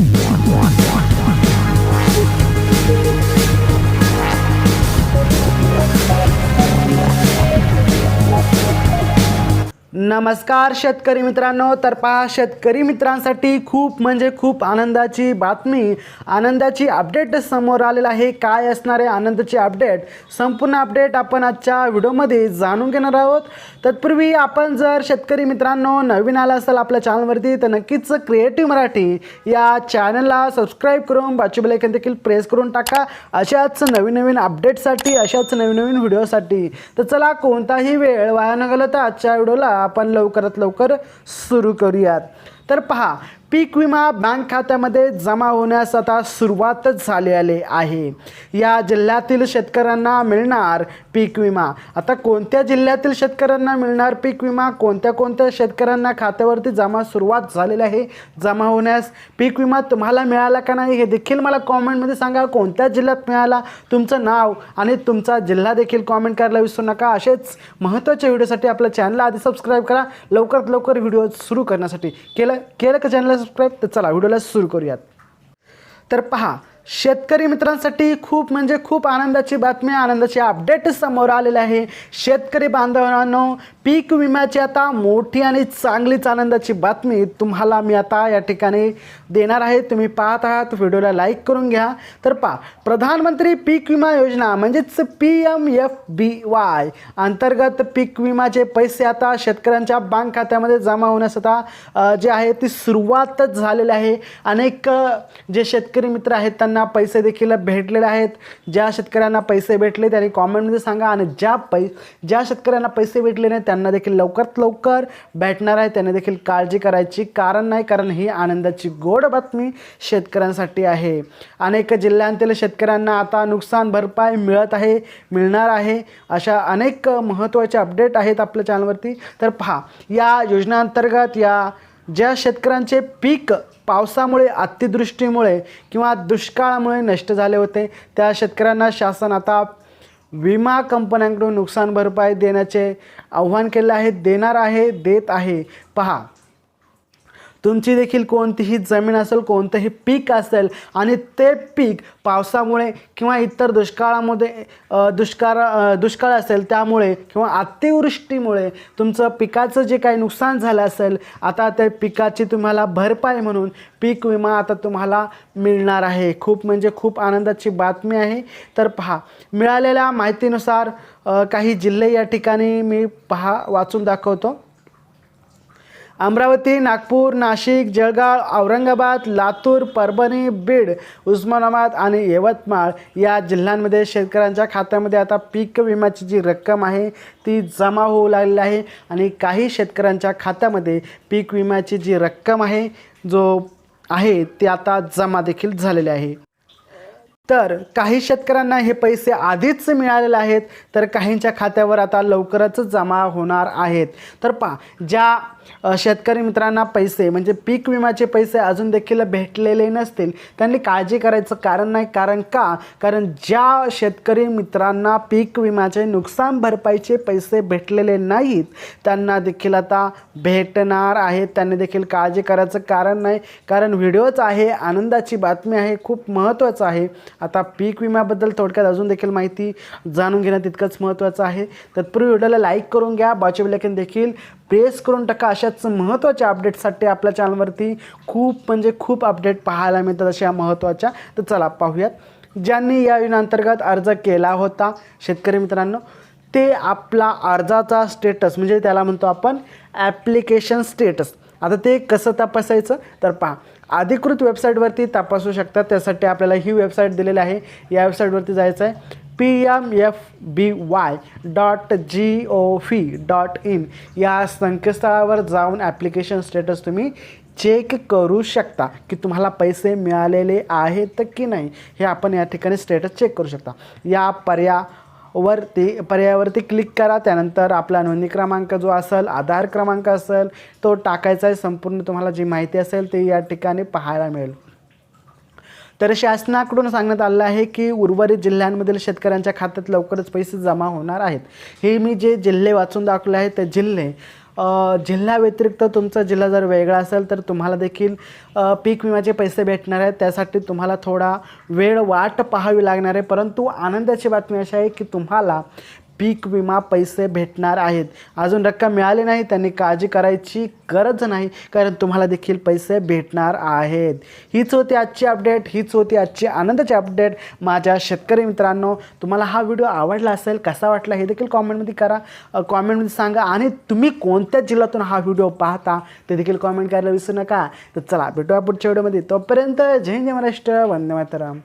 one, one. नमस्कार शेतकरी मित्रांनो तर पहा शेतकरी मित्रांसाठी खूप म्हणजे खूप आनंदाची बातमी आनंदाची अपडेट समोर आलेलं आहे. काय असणार आहे आनंदाची अपडेट संपूर्ण अपडेट आपण आजच्या व्हिडिओमध्ये जाणून घेणार आहोत. तत्पूर्वी आपण जर शेतकरी मित्रांनो नवीन आला असाल आपल्या चॅनलवरती तर नक्कीच क्रिएटिव्ह मराठी या चॅनलला सबस्क्राईब करून बाजू बेलायकन देखील प्रेस करून टाका. अशाच नवीन नवीन अपडेटसाठी अशाच नवीन नवीन व्हिडिओसाठी तर चला कोणताही वेळ वाया न घालवता आजच्या व्हिडिओला आपण लवकरात लवकर सुरू करूयात. तर पहा पीक विमा बँक खात्यामध्ये जमा होण्यास आता सुरुवातच झालेली आहे. या जिल्ह्यातील शेतकऱ्यांना मिळणार पीक विमा. आता कोणत्या जिल्ह्यातील शेतकऱ्यांना मिळणार पीक विमा? कोणत्या कोणत्या शेतकऱ्यांना खात्यावरती जमा सुरुवात झालेली आहे? जमा होण्यास पीक विमा तुम्हाला मिळाला का नाही? हे देखील मला कॉमेंटमध्ये सांगा. कोणत्या जिल्ह्यात मिळाला? तुमचं नाव आणि तुमचा जिल्हा देखील कॉमेंट करायला विसरू नका. असेच महत्त्वाच्या व्हिडिओसाठी आपल्या चॅनलला आधी सबस्क्राईब करा. लवकरात लवकर व्हिडिओ सुरू करण्यासाठी केलं केलं का चॅनलला सबस्क्राईब तर चला व्हिडिओला सुरू करूयात. तर पहा शेतकरी मित्रांसाठी खूप म्हणजे खूप आनंदाची बातमी आनंदाची अपडेट समोर आलेले आहे. शेतकरी बांधवांनो पीक विम्याची आता मोठी आणि चांगलीच आनंदाची बातमी तुम्हाला मी आता या ठिकाणी देणार आहे. तुम्ही पाहत आहात व्हिडिओला लाईक करून घ्या. तर पा प्रधानमंत्री पीक विमा योजना म्हणजेच P M F B Y अंतर्गत पीक विमाचे पैसे आता शेतकऱ्यांच्या बँक खात्यामध्ये जमा होण्यास आता जे आहे ती सुरुवातच झालेली आहे. अनेक जे शेतकरी मित्र आहेत त्यांना पैसे देखील भेटलेले आहेत. ज्या शेतकऱ्यांना पैसे भेटले त्यांनी कॉमेंटमध्ये सांगा. आणि ज्या पै ज्या शेतकऱ्यांना पैसे भेटले नाही त्यांना देखील लवकरात लवकर भेटणार आहे. त्यांनी देखील काळजी करायची कारण नाही कारण ही आनंदाची गोड बातमी शेतकऱ्यांसाठी आहे. अनेक जिल्ह्यांतील शेतकऱ्यांना आता नुकसान भरपाई मिळत आहे मिळणार आहे. अशा अनेक महत्त्वाचे अपडेट आहेत आपल्या चॅनलवरती तर पहा या योजनेअंतर्गत या ज्या शेतकऱ्यांचे पीक पावसामुळे अतिवृष्टीमुळे किंवा दुष्काळामुळे नष्ट झाले होते त्या शेतकऱ्यांना शासन आता विमा कंपन्यांकडून नुकसान भरपाई देण्याचे आव्हान केले आहे देणार आहे देत आहे. पहा तुमची देखील कोणतीही जमीन असेल कोणतंही पीक असेल आणि ते पीक पावसामुळे किंवा इतर दुष्काळामध्ये दुष्काळ दुष्काळ असेल त्यामुळे किंवा अतिवृष्टीमुळे तुमचं पिकाचं जे काही नुकसान झालं असेल आता त्या पिकाची तुम्हाला भरपाई म्हणून पीक विमा आता तुम्हाला मिळणार आहे. खूप म्हणजे खूप आनंदाची बातमी आहे. तर पहा मिळालेल्या माहितीनुसार काही जिल्हे या ठिकाणी मी पहा वाचून दाखवतो. अमरावती नागपूर नाशिक जळगाव औरंगाबाद लातूर परभणी बीड उस्मानाबाद आणि यवतमाळ या जिल्ह्यांमध्ये शेतकऱ्यांच्या खात्यामध्ये आता पीक विम्याची जी रक्कम आहे ती जमा होऊ लागलेली आहे आणि काही शेतकऱ्यांच्या खात्यामध्ये पीक विम्याची जी रक्कम आहे जो आहे ती आता जमा देखील झालेली आहे. तर काही शेतकऱ्यांना हे पैसे आधीच मिळालेले आहेत तर काहींच्या खात्यावर आता लवकरच जमा होणार आहेत. तर पहा ज्या शेतकरी मित्रांना पैसे म्हणजे पीक विम्याचे पैसे अजून देखील भेटलेले नसतील. त्यांनी काळजी करायचं कारण नाही कारण का? कारण ज्या शेतकरी मित्रांना पीक विम्याचे नुकसान भरपाईचे पैसे भेटलेले नाहीत त्यांना देखील आता भेटणार आहेत. त्यांनी देखील काळजी करायचं कारण नाही. कारण व्हिडिओच आहे आनंदाची बातमी आहे खूप महत्त्वाचं आहे. आता पीक विम्याबद्दल थोडक्यात अजून देखील माहिती जाणून घेणं तितकंच महत्त्वाचं आहे. तत्पूर्वी व्हिडिओला लाईक करून घ्या बाजू लेखन देखील प्रेस करून टाका. अशाच महत्त्वाच्या अपडेटसाठी आपल्या चॅनलवरती खूप म्हणजे खूप अपडेट पाहायला मिळतात अशा महत्त्वाच्या. तर चला पाहूयात. ज्यांनी या योजनेअंतर्गत अर्ज केला होता शेतकरी मित्रांनो ते आपला अर्जाचा स्टेटस म्हणजे त्याला म्हणतो आपण ॲप्लिकेशन स्टेटस आता ते कसं तपासायचं? तर पहा अधिकृत वेबसाईटवरती तपासू शकतात त्यासाठी आपल्याला ही वेबसाईट दिलेली आहे. या वेबसाईटवरती जायचं आहे P M F B Y dot G O V dot in या संकेतस्थळावर जाऊन ॲप्लिकेशन स्टेटस तुम्ही चेक करू शकता की तुम्हाला पैसे मिळालेले आहेत की नाही हे आपण या ठिकाणी स्टेटस चेक करू शकता. या पर्या वरती पर्यायावरती क्लिक करा त्यानंतर आपला नोंदणी क्रमांक जो असेल आधार क्रमांक असेल तो टाकायचा आहे संपूर्ण तुम्हाला जी माहिती असेल ती या ठिकाणी पाहायला मिळेल. तर शासनाकडून सांगण्यात आलं आहे की उर्वरित जिल्ह्यांमधील शेतकऱ्यांच्या खात्यात लवकरच पैसे जमा होणार आहेत. हे मी जे जिल्हे वाचून दाखवले आहेत ते जिल्हे जिल्ह्या व्यतिरिक्त तुमचा जिल्हा जर वेगळा असेल तर तुम्हाला देखील पीक विम्याचे पैसे भेटणार आहेत. त्यासाठी तुम्हाला थोडा वेळ वाट पाहावी लागणार आहे. परंतु आनंदाची बातमी अशी आहे की तुम्हाला पीक विमा पैसे भेटणार आहेत. अजून रक्कम मिळाली नाही त्यांनी काळजी करायची गरज नाही कारण तुम्हाला देखील पैसे भेटणार आहेत. हीच होती आजची अपडेट हीच होती आजची आनंदाची अपडेट माझ्या शेतकरी मित्रांनो तुम्हाला हा व्हिडिओ आवडला असेल कसा वाटला हे देखील कॉमेंटमध्ये करा. कॉमेंटमध्ये सांगा. आणि तुम्ही कोणत्या जिल्ह्यातून हा व्हिडिओ पाहता ते देखील कॉमेंट करायला विसरू नका. तर चला भेटूया पुढच्या व्हिडिओमध्ये तोपर्यंत जय जय महाराष्ट्र. वंदे मातरम.